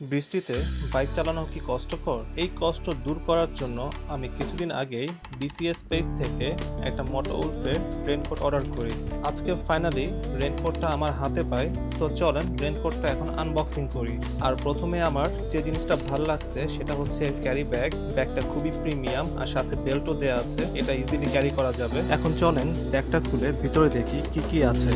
বৃষ্টিতে বাইক চালানো কি কষ্টকর? এই কষ্ট দূর করার জন্য আমি কিছুদিন আগেই বিসিএস পেজ থেকে একটা মোটো উলফের রেনকোট অর্ডার করি। আজকে ফাইনালি রেনকোটটা আমার হাতে পাই। তো চলেন রেনকোটটা এখন আনবক্সিং করি। আর প্রথমে আমার যে জিনিসটা ভালো লাগছে সেটা হচ্ছে ক্যারি ব্যাগ ব্যাগটা খুবই প্রিমিয়াম আর সাথে বেল্টও দেওয়া আছে। এটা ইজিলি ক্যারি করা যাবে। এখন চলেন ব্যাগটা খুলে ভিতরে দেখি কি কি আছে।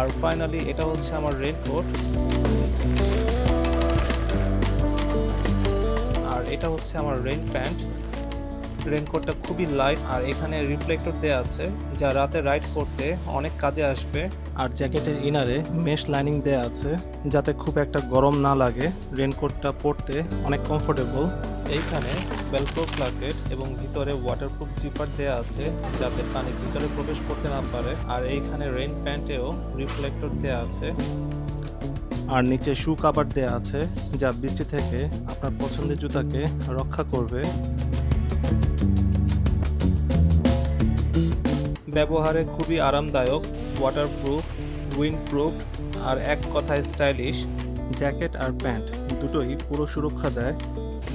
আর ফাইনালি এটা হচ্ছে আমার রেনকোট আর এটা হচ্ছে আমার রেন প্যান্ট রেনকোটটা খুবই লাইট আর এখানে রিফ্লেক্টর দেওয়া আছে, যা রাতে রাইড করতে অনেক কাজে আসবে। আর জ্যাকেটের ইনারে মেশ লাইনিং দেওয়া আছে, যাতে খুব একটা গরম না লাগে। রেনকোটটা পরতে অনেক কমফোর্টেবল এইখানে ভেলক্রো প্লাকেট এবং ভিতরে ওয়াটারপ্রুফ জিপার দেওয়া আছে, যাতে পানি ভিতরে প্রবেশ করতে না পারে। আর এইখানে রেন প্যান্টেও রিফ্লেক্টর দেওয়া আছে। আর নিচে শু কাভার দেওয়া আছে, যা বৃষ্টি থেকে আপনার পছন্দের জুতাকে রক্ষা করবে। ব্যবহারে খুবই আরামদায়ক ওয়াটারপ্রুফ উইন্ডপ্রুফ আর এক কথায় স্টাইলিশ জ্যাকেট আর প্যান্ট দুটোই পুরো সুরক্ষা দেয়।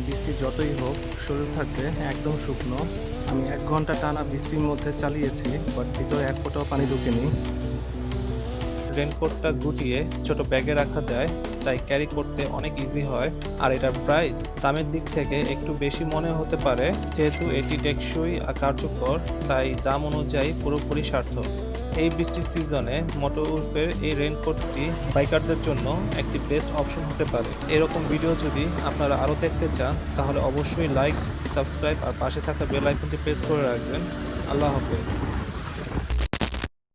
বৃষ্টি যতই হোক, শরীর থাকবে একদম শুকনো। আমি এক ঘণ্টা টানা বৃষ্টির মধ্যে চালিয়েছি বাট ভিতরে এক ফোঁটাও পানি ঢুকেনি। রেনকোটটা গুটিয়ে ছোট ব্যাগে রাখা যায় তাই ক্যারি করতে অনেক ইজি হয়। আর এটার প্রাইস দামের দিক থেকে একটু বেশি মনে হতে পারে যেহেতু এটি টেকসই আর কার্যকর তাই দাম অনুযায়ী পুরোপুরি সার্থক। এই বৃষ্টির সিজনে মোটো উলফের এই রেনকোটটি বাইকারদের জন্য একটি বেস্ট অপশন হতে পারে। এরকম ভিডিও যদি আপনারা আরও দেখতে চান তাহলে অবশ্যই লাইক সাবস্ক্রাইব আর পাশে থাকা বেল আইকনটি প্রেস করে রাখবেন। আল্লাহ হাফেজ।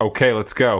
Okay, let's go.